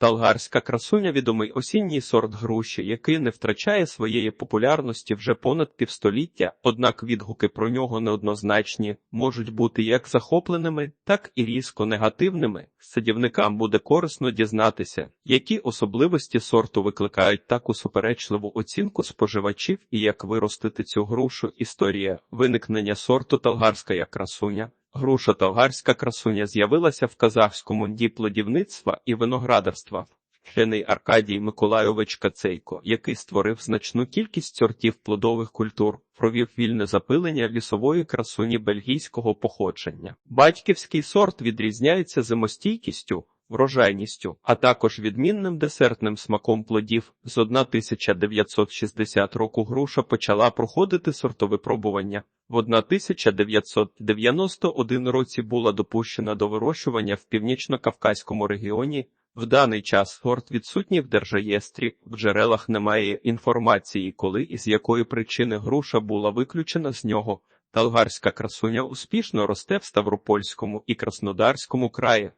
Талгарська красуня відомий осінній сорт груші, який не втрачає своєї популярності вже понад півстоліття, однак відгуки про нього неоднозначні, можуть бути як захопленими, так і різко негативними. Садівникам буде корисно дізнатися, які особливості сорту викликають таку суперечливу оцінку споживачів і як виростити цю грушу. Історія виникнення сорту Талгарська красуня. Груша талгарська красуня з'явилася в казахському дні плодівництва і виноградарства. Вчений Аркадій Миколайович Кацейко, який створив значну кількість сортів плодових культур, провів вільне запилення лісової красуні бельгійського походження. Батьківський сорт відрізняється зимостійкістю, врожайністю, а також відмінним десертним смаком плодів. З 1960 року груша почала проходити сортове пробування. В 1991 році була допущена до вирощування в північно-кавказькому регіоні. В даний час сорт відсутній в держреєстрі, в джерелах немає інформації, коли і з якої причини груша була виключена з нього. Талгарська красуня успішно росте в Ставропольському і Краснодарському краї,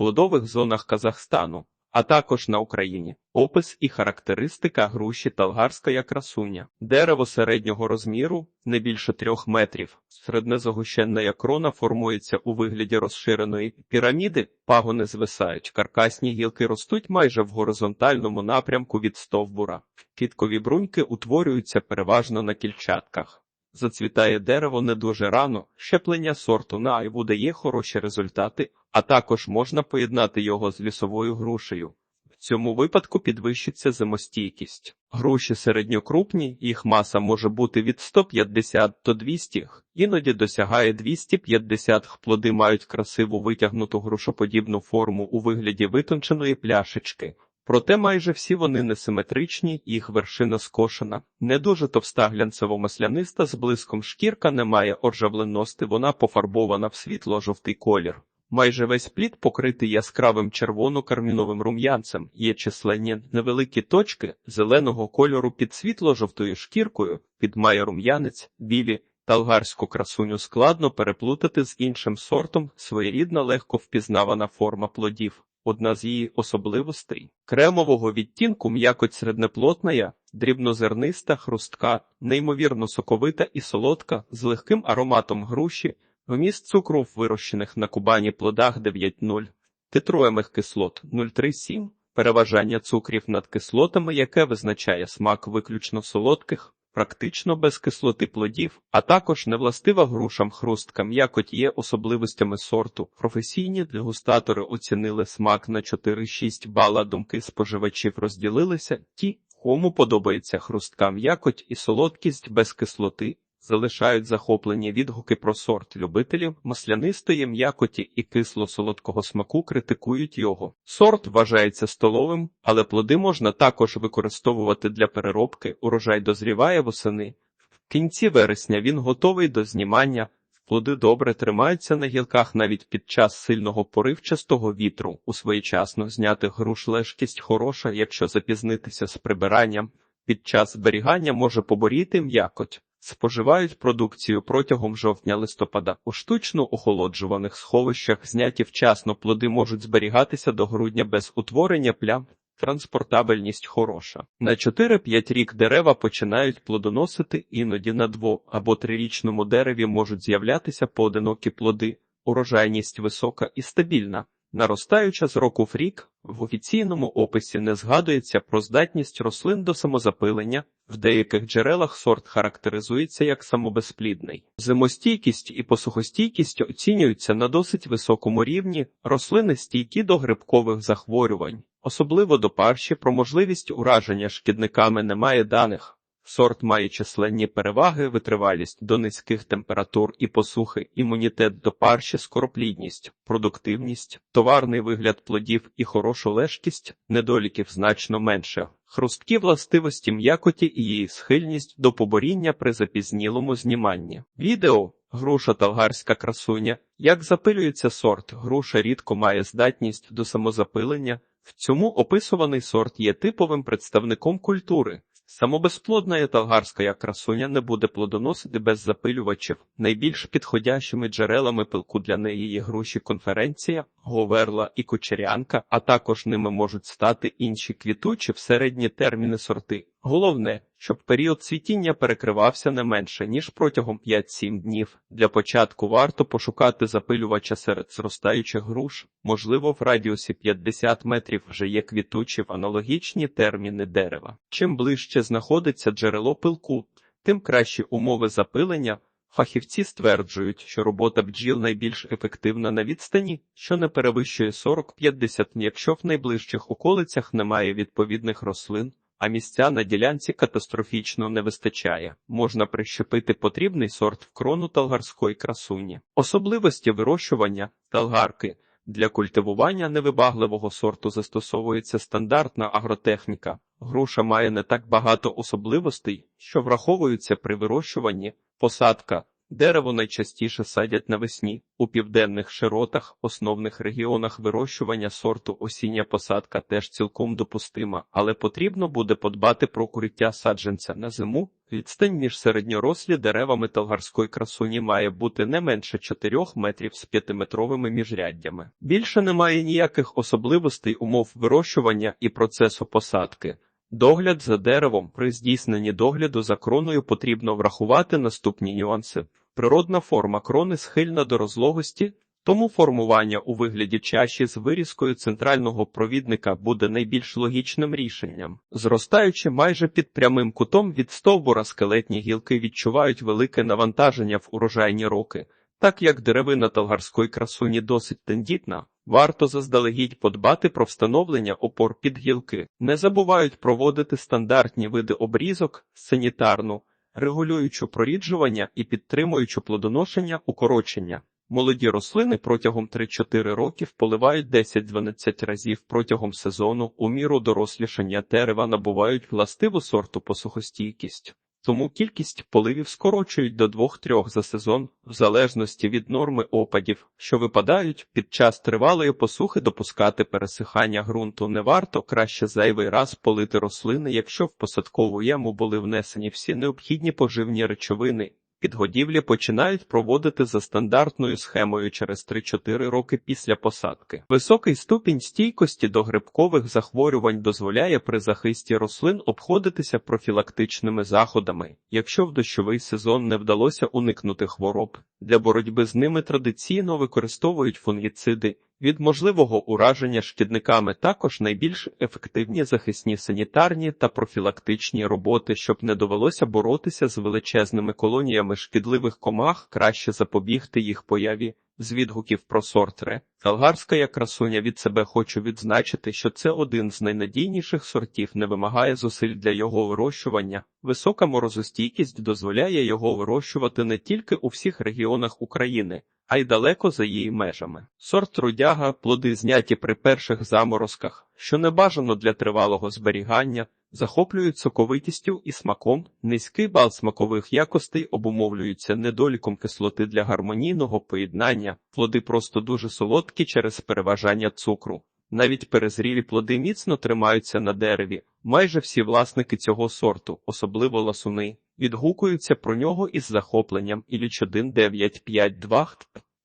плодових зонах Казахстану, а також на Україні. Опис і характеристика груші Талгарська красуня. Дерево середнього розміру не більше трьох метрів. Середнезагущенна крона формується у вигляді розширеної піраміди, пагони звисають, каркасні гілки ростуть майже в горизонтальному напрямку від стовбура. Кіткові бруньки утворюються переважно на кільчатках. Зацвітає дерево не дуже рано, щеплення сорту на айву дає хороші результати, а також можна поєднати його з лісовою грушею. В цьому випадку підвищиться зимостійкість. Груші середньокрупні, їх маса може бути від 150 до 200, іноді досягає 250 плоди мають красиву витягнуту грушоподібну форму у вигляді витонченої пляшечки. Проте майже всі вони несиметричні, їх вершина скошена. Не дуже товста глянцево-масляниста з блиском шкірка не має оржавлености, вона пофарбована в світло-жовтий колір. Майже весь плід покритий яскравим червоно-карміновим рум'янцем, є численні невеликі точки зеленого кольору під світло-жовтою шкіркою, підмає рум'янець, білі, талгарську красуню складно переплутати з іншим сортом, своєрідна легко впізнавана форма плодів. Одна з її особливостей. Кремового відтінку м'якоть середнеплотная, дрібнозерниста, хрустка, неймовірно соковита і солодка, з легким ароматом груші, вміст цукру в вирощених на Кубані плодах 9,0, титроємих кислот 0,37, переважання цукрів над кислотами, яке визначає смак виключно солодких, практично без кислоти плодів, а також невластива грушам хрустка м'якоть є особливостями сорту. Професійні дегустатори оцінили смак на 4-6 бала. Думки споживачів розділилися ті, кому подобається хрустка м'якоть і солодкість без кислоти. Залишають захоплені відгуки про сорт любителів маслянистої м'якоті і кисло-солодкого смаку критикують його. Сорт вважається столовим, але плоди можна також використовувати для переробки. Урожай дозріває восени. В кінці вересня він готовий до знімання. Плоди добре тримаються на гілках навіть під час сильного поривчастого вітру. У своєчасно знятих груш лежкість хороша, якщо запізнитися з прибиранням. Під час зберігання може поборіти м'якоть. Споживають продукцію протягом жовтня-листопада. У штучно охолоджуваних сховищах зняті вчасно плоди можуть зберігатися до грудня без утворення плям. Транспортабельність хороша. На 4-5 рік дерева починають плодоносити, іноді на дво- або трирічному дереві можуть з'являтися поодинокі плоди, урожайність висока і стабільна. Наростаюча з року в рік, в офіційному описі не згадується про здатність рослин до самозапилення, в деяких джерелах сорт характеризується як самобезплідний. Зимостійкість і посухостійкість оцінюються на досить високому рівні, рослини стійкі до грибкових захворювань, особливо до парші про можливість ураження шкідниками немає даних. Сорт має численні переваги, витривалість до низьких температур і посухи, імунітет до парші, скороплідність, продуктивність, товарний вигляд плодів і хорошу лежкість, недоліків значно менше. Хрусткі властивості м'якоті і її схильність до поборіння при запізнілому зніманні. Відео Груша талгарська красуня. Як запилюється сорт, груша рідко має здатність до самозапилення. В цьому описуваний сорт є типовим представником культури. Самобезплодна талгарська красуня не буде плодоносити без запилювачів. Найбільш підходящими джерелами пилку для неї є груші конференція, говерла і кучерянка, а також ними можуть стати інші квітучі в середні терміни сорти. Головне, щоб період цвітіння перекривався не менше, ніж протягом 5-7 днів. Для початку варто пошукати запилювача серед зростаючих груш, можливо, в радіусі 50 метрів вже є квітучі в аналогічні терміни дерева. Чим ближче знаходиться джерело пилку, тим кращі умови запилення. Фахівці стверджують, що робота бджіл найбільш ефективна на відстані, що не перевищує 40-50, якщо в найближчих околицях немає відповідних рослин, а місця на ділянці катастрофічно не вистачає. Можна прищепити потрібний сорт в крону талгарської красуні. Особливості вирощування талгарки для культивування невибагливого сорту застосовується стандартна агротехніка. Груша має не так багато особливостей, що враховуються при вирощуванні. Посадка дерево найчастіше садять навесні у південних широтах, основних регіонах вирощування сорту осіння посадка теж цілком допустима, але потрібно буде подбати про куриття саджанця на зиму. Відстань між середньорослі деревами талгарської красуні має бути не менше 4 метрів з 5-метровими міжряддями. Більше немає ніяких особливостей умов вирощування і процесу посадки. Догляд за деревом при здійсненні догляду за кроною потрібно врахувати наступні нюанси. Природна форма крони схильна до розлогості, тому формування у вигляді чаші з вирізкою центрального провідника буде найбільш логічним рішенням. Зростаючи майже під прямим кутом від стовбура скелетні гілки відчувають велике навантаження в урожайні роки, так як деревина талгарської красуні досить тендітна. Варто заздалегідь подбати про встановлення опор під гілки. Не забувають проводити стандартні види обрізок, санітарну, регулюючу проріджування і підтримуючи плодоношення укорочення. Молоді рослини протягом 3-4 років поливають 10-12 разів протягом сезону, у міру дорослішання дерева набувають властиву сорту посухостійкість. Тому кількість поливів скорочують до 2-3 за сезон, в залежності від норми опадів, що випадають під час тривалої посухи допускати пересихання ґрунту не варто краще зайвий раз полити рослини, якщо в посадкову яму були внесені всі необхідні поживні речовини. Підгодівлі починають проводити за стандартною схемою через 3-4 роки після посадки. Високий ступінь стійкості до грибкових захворювань дозволяє при захисті рослин обходитися профілактичними заходами, якщо в дощовий сезон не вдалося уникнути хвороб. Для боротьби з ними традиційно використовують фунгіциди. Від можливого ураження шкідниками також найбільш ефективні захисні санітарні та профілактичні роботи, щоб не довелося боротися з величезними колоніями шкідливих комах, краще запобігти їх появі. З відгуків про сорт ре. Талгарська я красуня від себе хочу відзначити, що це один з найнадійніших сортів, не вимагає зусиль для його вирощування. Висока морозостійкість дозволяє його вирощувати не тільки у всіх регіонах України, а й далеко за її межами. Сорт трудяга, плоди зняті при перших заморозках, що не бажано для тривалого зберігання, захоплюють соковитістю і смаком. Низький бал смакових якостей обумовлюється недоліком кислоти для гармонійного поєднання, плоди просто дуже солодкі через переважання цукру. Навіть перезрілі плоди міцно тримаються на дереві. Майже всі власники цього сорту, особливо ласуни, відгукуються про нього із захопленням Іліч 1952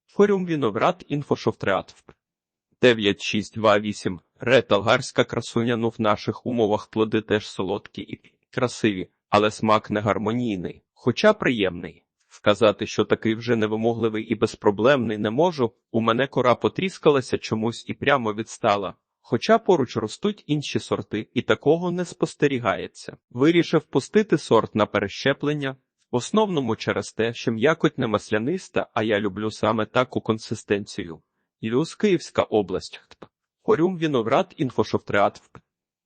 Форум Віноград Інфошофтреат 9628 Реталгарська красуня ну в наших умовах плоди теж солодкі і красиві, але смак не гармонійний, хоча приємний. Сказати, що такий вже невимогливий і безпроблемний не можу, у мене кора потріскалася чомусь і прямо відстала. Хоча поруч ростуть інші сорти, і такого не спостерігається. Вирішив пустити сорт на перещеплення, в основному через те, що м'якоть не масляниста, а я люблю саме таку консистенцію. Ілюс Київська область. Хорюм Віноград Інфошофтреат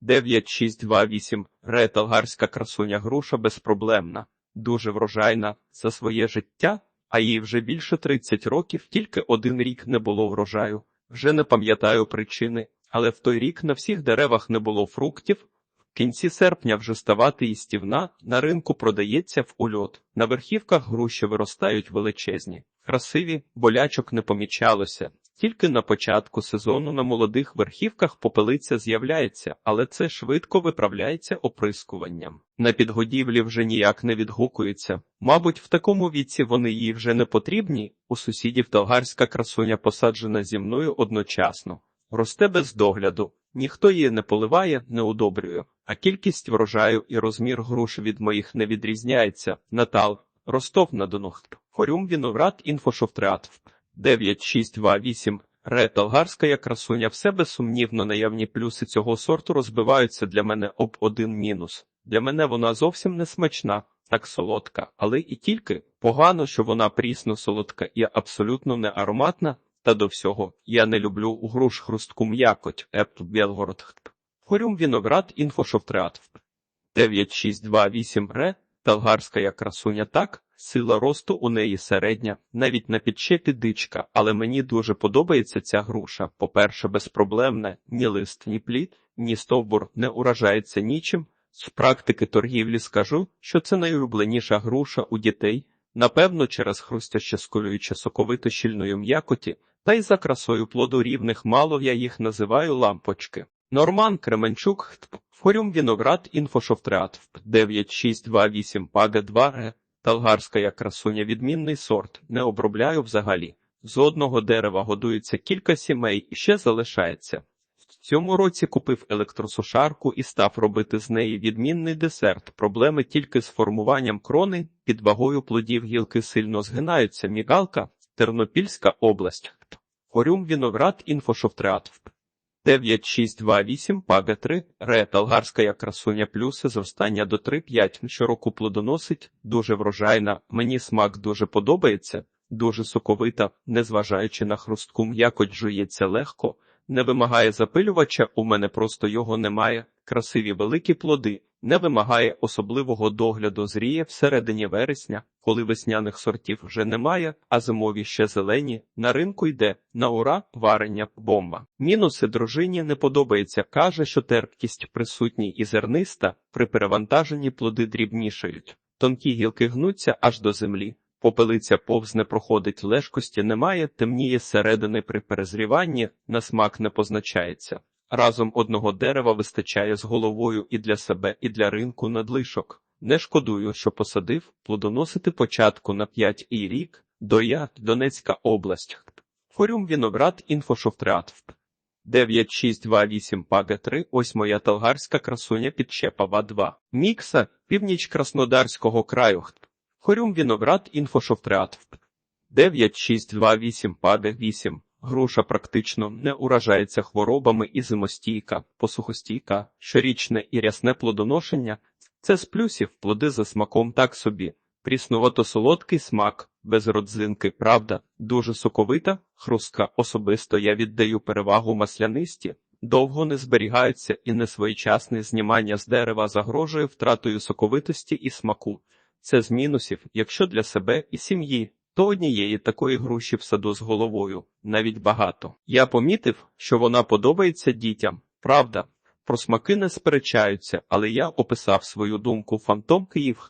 9628 Реталгарська красуня груша безпроблемна, дуже врожайна за своє життя, а їй вже більше 30 років, тільки один рік не було врожаю. Вже не пам'ятаю причини, але в той рік на всіх деревах не було фруктів. В кінці серпня вже ставати їстівна, на ринку продається в ульот. На верхівках груші виростають величезні, красиві, болячок не помічалося. Тільки на початку сезону на молодих верхівках попелиця з'являється, але це швидко виправляється оприскуванням. На підгодівлі вже ніяк не відгукується. Мабуть, в такому віці вони їй вже не потрібні. У сусідів талгарська красуня посаджена зі мною одночасно. Росте без догляду. Ніхто її не поливає, не удобрює, а кількість врожаю і розмір груш від моїх не відрізняється. Натал, Ростов на Дону. Хорюм Віноград Інфошофтреат 9628. Ре Талгарська красуня все безсумнівно наявні плюси цього сорту розбиваються для мене об один мінус. Для мене вона зовсім не смачна, так солодка, але і тільки погано, що вона прісно солодка і абсолютно не ароматна. Та до всього я не люблю у груш хрустку м'якоть Епт Белгород. Хорюм Віноград Інфошофтреат 9628 Ре Талгарська красуня так, сила росту у неї середня, навіть на підчепі дичка, але мені дуже подобається ця груша. По-перше, безпроблемна, ні лист, ні плід, ні стовбур не уражається нічим. З практики торгівлі скажу, що це найулюбленіша груша у дітей, напевно, через хрустяще сколююче соковито щільної м'якоті, та й за красою плоду рівних мало я їх називаю лампочки. Норман Кременчук, Форум Віноград Інфошофтреат 9628 Пага 2 Ре. Талгарська красуня відмінний сорт, не обробляю взагалі. З одного дерева годується кілька сімей і ще залишається. В цьому році купив електросушарку і став робити з неї відмінний десерт. Проблеми тільки з формуванням крони, під вагою плодів гілки сильно згинаються. Мігалка, Тернопільська область. Хорюм Віноград Інфошофтреат 9628 Пага 3 Рет алгарська, як красуня плюси зростання до 3-5 щороку плодоносить, дуже врожайна, мені смак дуже подобається, дуже соковита, незважаючи на хрустку. М'якоть жується легко, не вимагає запилювача, у мене просто його немає, красиві великі плоди, не вимагає особливого догляду зріє всередині вересня, коли весняних сортів вже немає, а зимові ще зелені, на ринку йде, на ура, варення, бомба. Мінуси дружині не подобається, каже, що терпкість присутній і зерниста, при перевантаженні плоди дрібнішають. Тонкі гілки гнуться аж до землі. Попелиця повз не проходить, лежкості немає, темніє зсередини при перезріванні, на смак не позначається. Разом одного дерева вистачає з головою і для себе, і для ринку надлишок. Не шкодую, що посадив плодоносити початку на 5 і рік, Доя, Донецька область. Форум Віноград Інфошофтреат 9628 Пага 3 Ось моя талгарська красуня підчепава 2. Мікса, північ Краснодарського краю. Хорюм Віноград Інфошофтреат 9628 Пага 8. Груша практично не уражається хворобами і зимостійка, посухостійка, щорічне і рясне плодоношення. Це з плюсів плоди за смаком так собі. Пріснувато-солодкий смак, без родзинки, правда, дуже соковита, хрустка. Особисто я віддаю перевагу маслянисті, довго не зберігаються і несвоєчасне знімання з дерева загрожує втратою соковитості і смаку. Це з мінусів, якщо для себе і сім'ї. То однієї такої груші в саду з головою, навіть багато. Я помітив, що вона подобається дітям. Правда, про смаки не сперечаються, але я описав свою думку фантом Київ.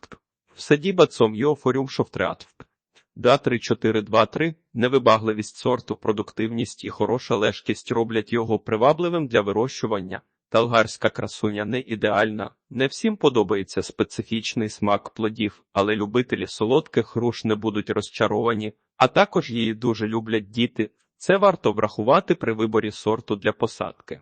В саді бацом йофорюм шофтреат. Да 3423 невибагливість сорту, продуктивність і хороша лежкість роблять його привабливим для вирощування. Талгарська красуня не ідеальна, не всім подобається специфічний смак плодів, але любителі солодких груш не будуть розчаровані, а також її дуже люблять діти. Це варто врахувати при виборі сорту для посадки.